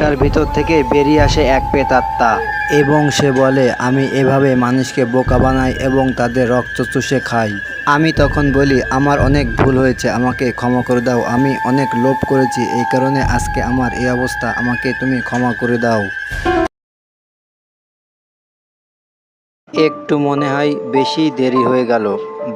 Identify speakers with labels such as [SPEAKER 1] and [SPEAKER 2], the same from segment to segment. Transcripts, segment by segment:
[SPEAKER 1] কয়েনটার ভিতর থেকে বেরিয়ে আসে এক পেতাত্তা এবং সে বলে, আমি এভাবে মানুষকে বোকা বানাই এবং তাদের রক্ত চুষে খাই। আমি তখন বলি, আমার অনেক ভুল হয়েছে, আমাকে ক্ষমা করে দাও। আমি অনেক লোভ করেছি, এই কারণে আজকে আমার এই অবস্থা, আমাকে তুমি ক্ষমা করে দাও। একটু মনে হয় বেশি দেরি হয়ে গেল।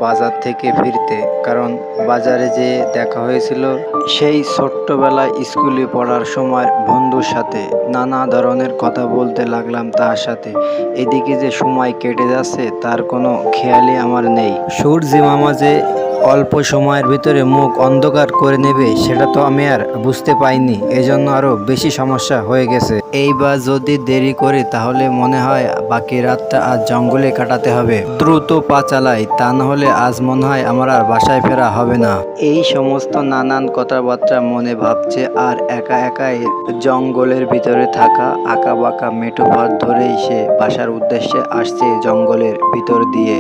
[SPEAKER 1] বাজার থেকে ফিরতে। কারণ বাজারে যে দেখা হয়েছিল, সেই ছোট্টবেলায় স্কুলে পড়ার সময় বন্ধুর সাথে নানা ধরনের কথা বলতে লাগলাম তার সাথে। এদিকে যে সময় কেটে যাচ্ছে, তার কোনো খেয়ালই আমার নেই। সূর্য মামা যে অল্প সময়ের ভিতরে মুখ অন্ধকার করে নেবে, সেটা তো আমি আর বুঝতে পাইনি। এজন্য আরও বেশি সমস্যা হয়ে গেছে। এইবার যদি দেরি করি, তাহলে মনে হয় বাকি রাতটা আজ জঙ্গলে কাটাতে হবে। দ্রুত পা চালাই, তা না হলে আজ মনে হয় আমার আর বাসায় ফেরা হবে না। এই সমস্ত নানান কথাবার্তা মনে ভাবছে আর একা একাই জঙ্গলের ভিতরে থাকা আঁকা বাঁকা মেঠো পথ ধরেই সে বাসার উদ্দেশ্যে আসছে জঙ্গলের ভিতর দিয়ে।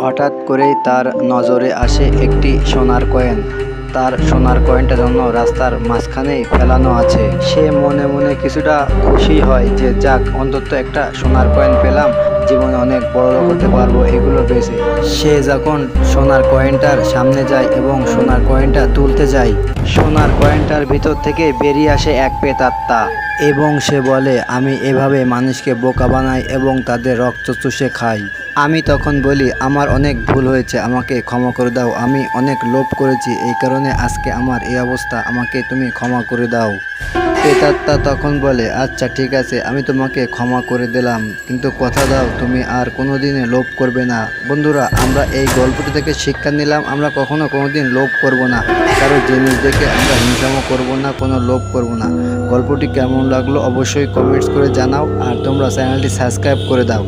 [SPEAKER 1] হঠাৎ করেই তার নজরে আসে একটি সোনার কয়েন। তার সোনার কয়েনটা জন্য রাস্তার মাঝখানেই ফেলানো আছে। সে মনে মনে কিছুটা খুশি হয় যে, যাক, অন্তত একটা সোনার কয়েন পেলাম। জীবনে অনেক বড় লোক হতে পারব এগুলো বেশি সে যখন সোনার কয়েনটার সামনে যায় এবং সোনার কয়েনটা তুলতে যায়, সোনার কয়েনটার ভিতর থেকে বেরিয়ে আসে এক পেতাত্তা এবং সে বলে, আমি এভাবে মানুষকে বোকা বানাই এবং তাদের রক্ত চুষে খাই। আমি তখন বলি, আমার অনেক ভুল হয়েছে, আমাকে ক্ষমা করে দাও। আমি অনেক লোভ করেছি, এই কারণে আজকে আমার এই অবস্থা, আমাকে তুমি ক্ষমা করে দাও। পেতাত্তা তখন বলে আচ্ছা ঠিক আছে, আমি তোমাকে ক্ষমা করে দিলাম, কিন্তু কথা দাও, তুমি আর কোনো দিনে লোভ করবে না। বন্ধুরা, আমরা এই গল্পটি থেকে শিক্ষা নিলাম, আমরা কখনো কোনো দিন লোভ করব না। কারও জিনিস দেখে আমরা হিংসামো করব না, কোনো লোভ করব না। গল্পটি কেমন লাগল অবশ্যই কমেন্টস করে জানাও, আর তোমরা চ্যানেলটি সাবস্ক্রাইব করে দাও।